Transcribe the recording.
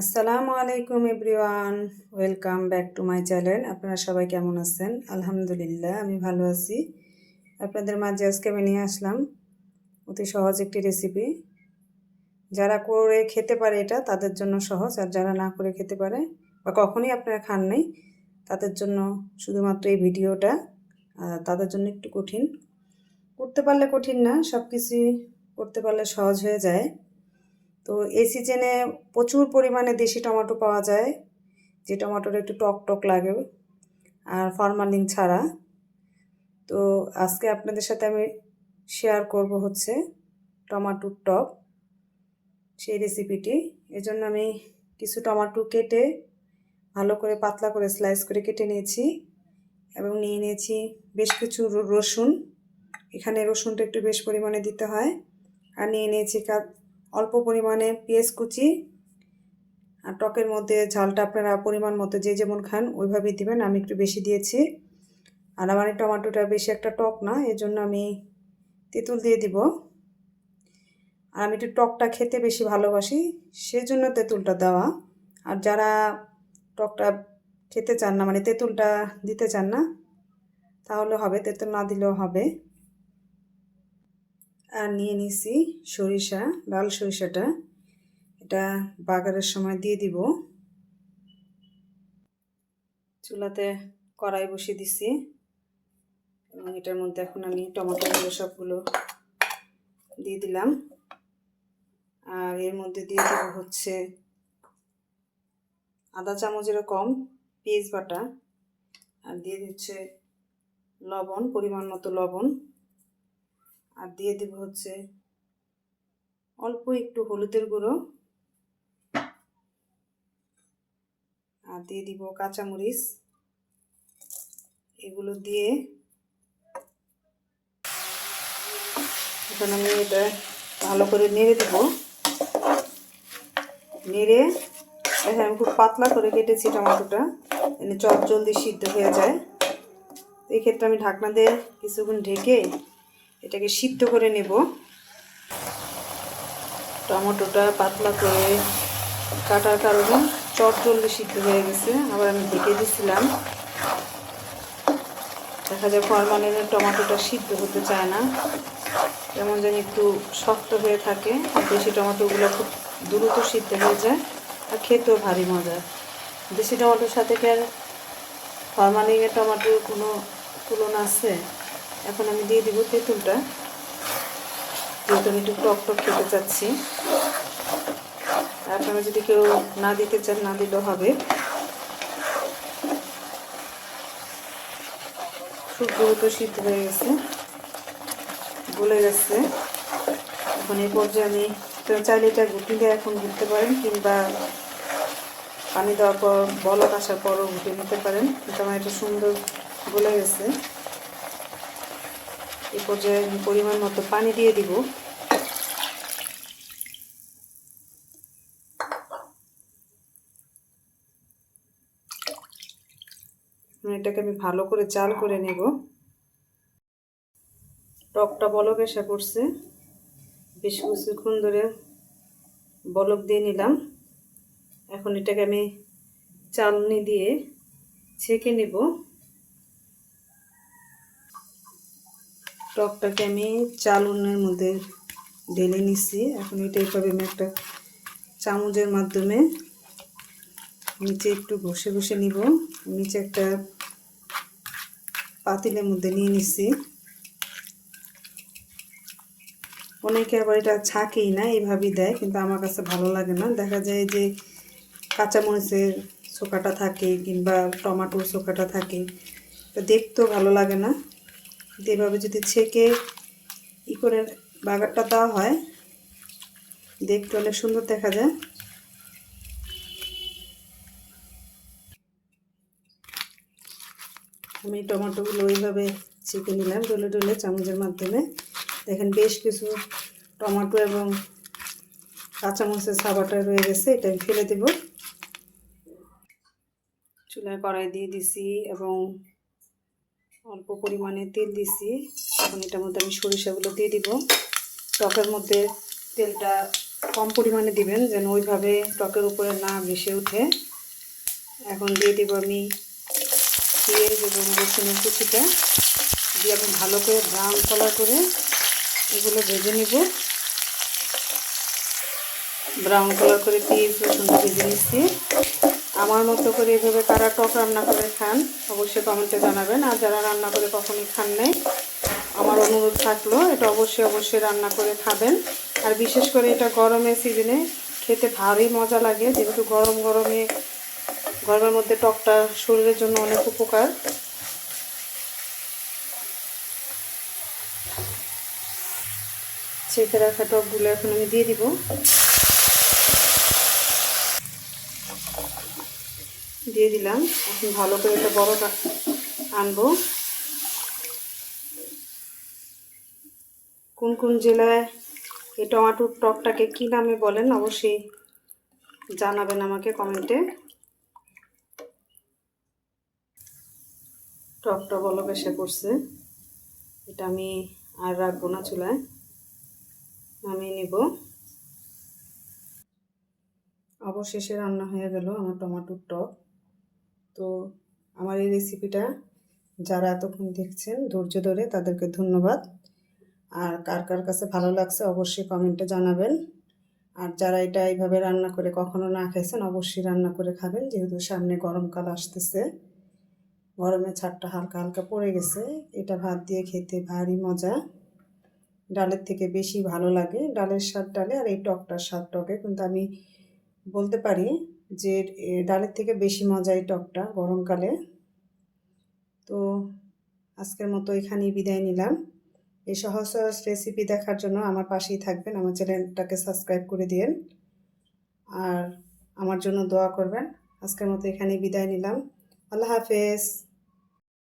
আসসালামু আলাইকুম everyone, welcome back to my channel. আপনারা সবাই কেমন আছেন? আলহামদুলিল্লাহ, আমি ভালো আছি। আপনাদের মাঝে আজকে আমি নিয়ে আসলাম অতি সহজ একটি রেসিপি যারা করে খেতে পারে এটা, তাদের জন্য সহজ। আর যারা না করে খেতে পারে বা কখনই আপনারা খান নাই, তাদের জন্য শুধুমাত্র এই ভিডিওটা তাদের জন্য একটু কঠিন। করতে পারলে কঠিন না সব কিছুই করতে পারলে সহজ হয়ে যায়। তো এই সিজনে প্রচুর পরিমাণে দেশি টমেটো পাওয়া যায়, যে টমেটোর একটু টক টক লাগে, আর ফরমালিন ছাড়া। তো আজকে আপনাদের সাথে আমি শেয়ার করব হচ্ছে টমাটোর টক, সেই রেসিপিটি এজন্য আমি কিছু টমাটো কেটে ভালো করে পাতলা করে স্লাইস করে কেটে নিয়েছি, এবং নিয়ে নিয়েছি বেশ কিছু রসুন এখানে রসুনটা একটু বেশ পরিমাণে দিতে হয়, আর নিয়ে নিয়েছি অল্প পরিমাণে পেঁয়াজ কুচি আর টকের মধ্যে ঝালটা আপনারা পরিমাণ মতো যে যেমন খান, ওইভাবেই দিবেন। আমি একটু বেশি দিয়েছি। আর আমার এই টমেটোটা বেশি একটা টক না এর জন্য আমি তেঁতুল দিয়ে দিব। আর আমি একটু টকটা খেতে বেশি ভালোবাসি, সেজন্য তেঁতুলটা দেওয়া। আর যারা টকটা খেতে চান না মানে তেঁতুলটা দিতে চান না, তাহলে হবে, তেঁতুল না দিলেও হবে। আর নিয়ে নিছি সরিষা, লাল সরিষাটা। এটা বাগারের সময় দিয়ে দিব। চুলাতে কড়াই বসিয়ে দিছি। এবং এটার মধ্যে এখন আমি টমেটোগুলো সবগুলো দিয়ে দিলাম। আর এর মধ্যে দিয়ে দেব হচ্ছে আধা চামচেরও কম, পেঁয়াজ বাটা। আর দিয়ে দিচ্ছে লবণ, পরিমাণ মতো লবণ। আর দিয়ে দেব হচ্ছে অল্প একটু হলুদের গুঁড়ো। আর দিয়ে দিব কাঁচামরিচ। এগুলো দিয়ে এখন আমি এটা ভালো করে নেড়ে দেবো। নেড়ে এখন আমি খুব পাতলা করে কেটেছি টমেটোটা। এনে চট জলদি সিদ্ধ হয়ে যায়। এক্ষেত্রে আমি ঢাকনা দিয়ে কিছুক্ষণ ঢেকে এটাকে সিদ্ধ করে নেব। টমেটোটা পাতলা করে কাটার কারণে চট জলদি সিদ্ধ হয়ে গেছে, আবার আমি ঢেকে দিছিলাম। দেখা যায় ফরমালিনের টমেটোটা সিদ্ধ হতে চায় না। যেমন যেন একটু শক্ত হয়ে থাকে, আর দেশি টমেটোগুলো খুব দ্রুত সিদ্ধ হয়ে যায়, আর খেতেও ভারী মজা। দেশি টমেটোর সাথে কি আর ফরমালিনের টমেটোর কোনো তুলনা আছে? এখন আমি দিয়ে দিব তেঁতুলটা। যেহেতু আমি একটু টক টক খেতে চাচ্ছি। আপনারা যদি কেউ না দিতে চান, না দিলেও হবে। খুব দ্রুত সিদ্ধ হয়ে গেছে। গলে গেছে। এখন এই পর্যায়ে আমি চাইলে এটা গুটিলে এখন ঘুরতে পারেন কিংবা পানি দেওয়ার পর, বলক আসার পরও ঘুটে নিতে পারেন। কিন্তু আমার এটা সুন্দর গলে গেছে। এই পর্যায়ে পরিমাণ মতো পানি দিয়ে দিব। এটাকে আমি ভালো করে চাল করে নেব। টকটা বলক এসে পড়ছে। বেশ কিছুক্ষণ ধরে বলক দিয়ে নিলাম। এখন এটাকে আমি চালনি দিয়ে ছেঁকে নেব। টকটাকে আমি চালনের মধ্যে ঢেলে নিচ্ছি এখন এটা এইভাবে আমি একটা চামচের মাধ্যমে নিচে একটু ঘষে ঘষে নিব। নিচে একটা পাতিলের মধ্যে নিয়ে নিচ্ছি অনেকে আবার এটা ছাকেই না এইভাবেই দেয়, কিন্তু আমার কাছে ভালো লাগে না। দেখা যায় যে কাঁচামরিচের চোকাটা থাকে কিংবা টমাটোর চোকাটা থাকে তো দেখতেও ভালো লাগে না। কিন্তু এভাবে যদি ছেঁকে ই করে বাগারটা দেওয়া হয়, দেখতে অনেক সুন্দর দেখা যায়। আমি টমেটোগুলো ওইভাবে ছেঁকে নিলাম ডলে ডলে চামচের মাধ্যমে। দেখেন বেশ কিছু টমেটো এবং কাঁচামরিচের সাবাটা রয়ে গেছে, এটা আমি ফেলে দেব। চুলায় কড়াই দিয়ে দিছি এবং অল্প পরিমাণে তেল দিছি। এখন এটার মধ্যে আমি সরিষাগুলো দিয়ে দিব। টকের মধ্যে তেলটা কম পরিমাণে দিবেন, যেন ওইভাবে টকের উপরে না ভেসে ওঠে। এখন দিয়ে দিব আমি পেঁয়াজ এবং রসুনের কুচিটা। দিয়ে আমি ভালো করে ব্রাউন কালার করে এগুলো ভেজে নিব। ব্রাউন কালার করে পেঁয়াজ রসুনটা ভেজে নিচ্ছি। আমার মতো করে এভাবে কারা টক রান্না করে খান, অবশ্যই কমেন্টে জানাবেন। আর যারা রান্না করে কখনোই খান নাই, আমার অনুরোধ থাকল, এটা অবশ্যই অবশ্যই রান্না করে খাবেন। আর বিশেষ করে এটা গরমের সিজনে খেতে ভারী মজা লাগে, যেহেতু গরম গরমে গরমের মধ্যে টকটা শরীরের জন্য অনেক উপকার। চেপে রাখা টকগুলো এখন আমি দিয়ে দিব। দিয়ে দিলাম। এখন ভালো করে একটা বড় আনব। কোন কোন জেলায় এই টমাটোর টকটাকে কী নামে বলেন অবশ্যই জানাবেন আমাকে কমেন্টে। টকটা বলো বেশে করছে। এটা আমি আর রাখব না চুলায়। নামিয়ে নিব। অবশেষে রান্না হয়ে গেল আমার টমাটোর টক। তো আমার এই রেসিপিটা যারা এতক্ষণ দেখছেন, ধৈর্য ধরে তাদেরকে ধন্যবাদ। আর কার কার কাছে ভালো লাগছে অবশ্যই কমেন্টে জানাবেন। আর যারা এটা এইভাবে রান্না করে কখনো না খেয়েছেন অবশ্যই রান্না করে খাবেন, যেহেতু সামনে গরমকাল আসতেছে। গরমের ছাড়টা হালকা হালকা পড়ে গেছে। এটা ভাত দিয়ে খেতে ভারী মজা। ডালের থেকে বেশি ভালো লাগে। ডালের স্বাদ ডালে আর এই টকটার স্বাদ টকে। কিন্তু আমি বলতে পারি যে ডালের থেকে বেশি মজা এই টকটা গরমকালে। তো আজকের মতো এখানেই বিদায় নিলাম। এই সহজ সহজ রেসিপি দেখার জন্য আমার পাশেই থাকবেন, আমার চ্যানেলটাকে সাবস্ক্রাইব করে দিন আর আমার জন্য দোয়া করবেন। আজকের মতো এখানেই বিদায় নিলাম। আল্লাহ হাফেজ।